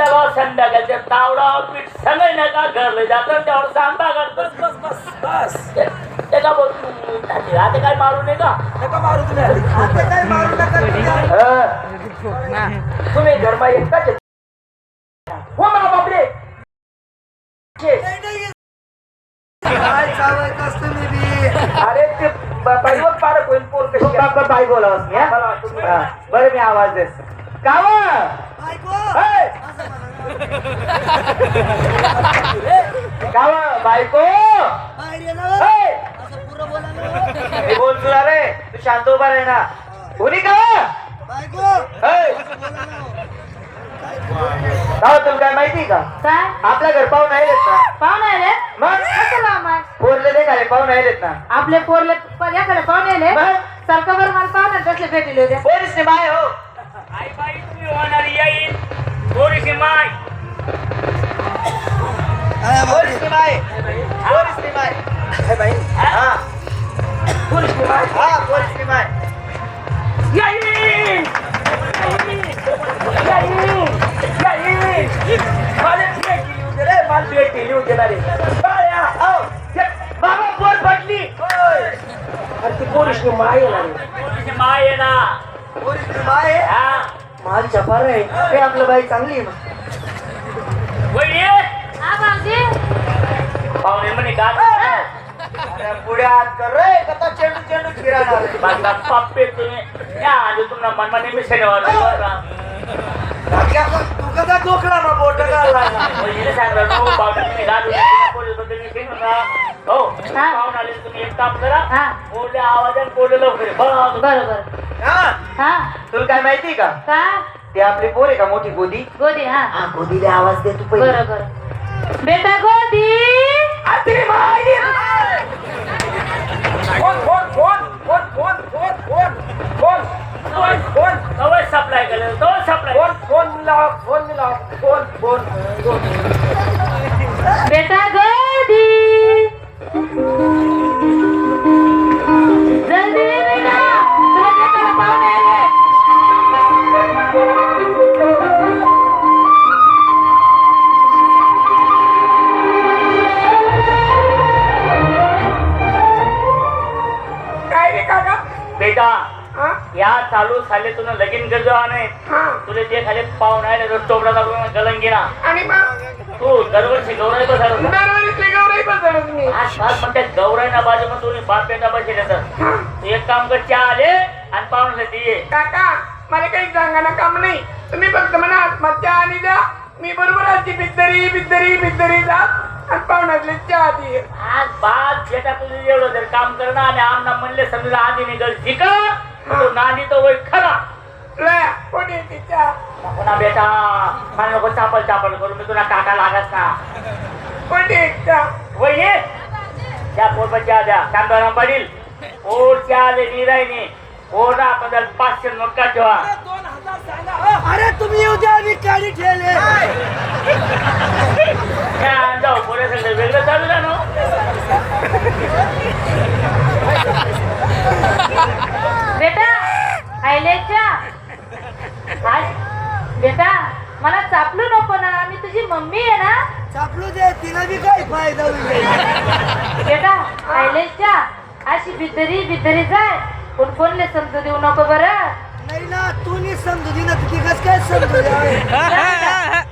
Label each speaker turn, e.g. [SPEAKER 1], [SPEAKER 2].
[SPEAKER 1] दगाव संध्याकाळच्या तावडा पीठ सगळे नका घरले जातात त्यावर
[SPEAKER 2] बस
[SPEAKER 1] करतो
[SPEAKER 2] बस बस बस
[SPEAKER 1] ते का बोल? आता काय मारू नये का
[SPEAKER 2] नका मारू तुम्ही? आता काय मारू नका तुम्ही.
[SPEAKER 1] धर्म एकटाच. हो मला बापरे.
[SPEAKER 2] काय बी?
[SPEAKER 1] अरे ते बाईवर पारक होईल पोर कशी बाई बोलावस मी हा? बरं मी आवाज देस काव
[SPEAKER 2] बायको!
[SPEAKER 1] काव बायको? हे!
[SPEAKER 2] बोला ना.
[SPEAKER 1] मी बोल तुला रे तू शांत उभा राही ना. कोणी का? हे! काव तुला काय माहिती का?
[SPEAKER 3] काय?
[SPEAKER 1] आपल्या घर पाहून आहेत ना.
[SPEAKER 3] पाहुणे आले
[SPEAKER 1] मग? पोरले दे खाले पाहून आहेत ना?
[SPEAKER 3] आपले पोरले याकडे पाहुणे आले
[SPEAKER 1] मग?
[SPEAKER 3] सारखं बरं मला पाहुणे तसले भेटले होते?
[SPEAKER 1] पोरीस ने बाय हो. पोरीस ने बाय हा पोरीस ने बाय
[SPEAKER 4] येईल
[SPEAKER 1] मला भेट दिली होती रे मला भेट दिली होती ना रे बाळ्या, आओ. ये, बाबा पोर पडली अरे ती पोरीस ने माय आहे ना रे
[SPEAKER 4] थोडीशी माय आहे ना हा
[SPEAKER 1] माझी चपार आहे ते आपलं बाई चांगली आहे मग.
[SPEAKER 4] वहिनी
[SPEAKER 3] हा भाऊजी
[SPEAKER 4] पाहुणे म्हणे का
[SPEAKER 1] पुढे कर चेंडू फिरायला
[SPEAKER 4] या
[SPEAKER 2] मन हो. बोट
[SPEAKER 4] तुम्ही एक काम करा. बोलल्या लवकर.
[SPEAKER 3] बरोबर.
[SPEAKER 1] तुला काय माहिती का? ते आपली बोर का मोठी गोदी?
[SPEAKER 3] गोदी हा.
[SPEAKER 1] गोदीला आवाज दे तू
[SPEAKER 3] बरोबर. बेटा गोदी.
[SPEAKER 2] अरे माहिती
[SPEAKER 3] बेटा गोदी जल्दी बेटा
[SPEAKER 2] तुझे तेरा पाव
[SPEAKER 4] बेटा या चालू साले तुला लगीन गरजो नाही
[SPEAKER 2] हा.
[SPEAKER 4] तुला ते खाली पाहून आहे ना टोपडा टाकून गलंगीना
[SPEAKER 2] आणि
[SPEAKER 4] तू दरवर्षी गौराई बसायला होता.
[SPEAKER 2] दरवेळी गौराई तुम्ही
[SPEAKER 4] आज आज म्हणते गौराई ना बाजू मग तुम्ही बाप बेटा बसेल. तू एक काम कर चहा आले आणि पाहुणे ये
[SPEAKER 2] काका मला काही सांगायला काम नाही. तुम्ही फक्त म्हणा आत्महत्या आणि द्या. मी बरोबर आजची बिद्दरी बिद्दरी बिद्दरी जात आणि पाहुण्यातले चहा दे
[SPEAKER 4] आज बाप बेटा तुझं एवढं जर काम करणं आणि आमना म्हणले समजा आधी निघल शिका तू नानी तो वय खरा.
[SPEAKER 2] लया कोणी
[SPEAKER 4] नको ना बेटा मला नको चापल चापल करू मी तुला काका लागस ना.
[SPEAKER 2] कोणी
[SPEAKER 4] वय ये त्या चहा द्या. कांदा पाटील पोट चहा आले निरायने पोटा बदल पाचशे नोट का ठेवा.
[SPEAKER 2] अरे तुम्ही येऊ द्या आम्ही गाडी ठेवले.
[SPEAKER 4] जाऊ पोरे सगळे वेगळं चालू ना
[SPEAKER 3] बेटा आयलेच्या आज बेटा मला चापलू नको ना मी तुझी मम्मी आहे ना.
[SPEAKER 2] चापलू दे तिला बी काही फायदा होईल?
[SPEAKER 3] बेटा आयलेच्या अशी बिद्दरी बिद्दरी जाय. कोण कोणले समजू देऊ नको बरं.
[SPEAKER 2] नाही ना तू नी समजू दे ना तुझी कस काय समजू द्या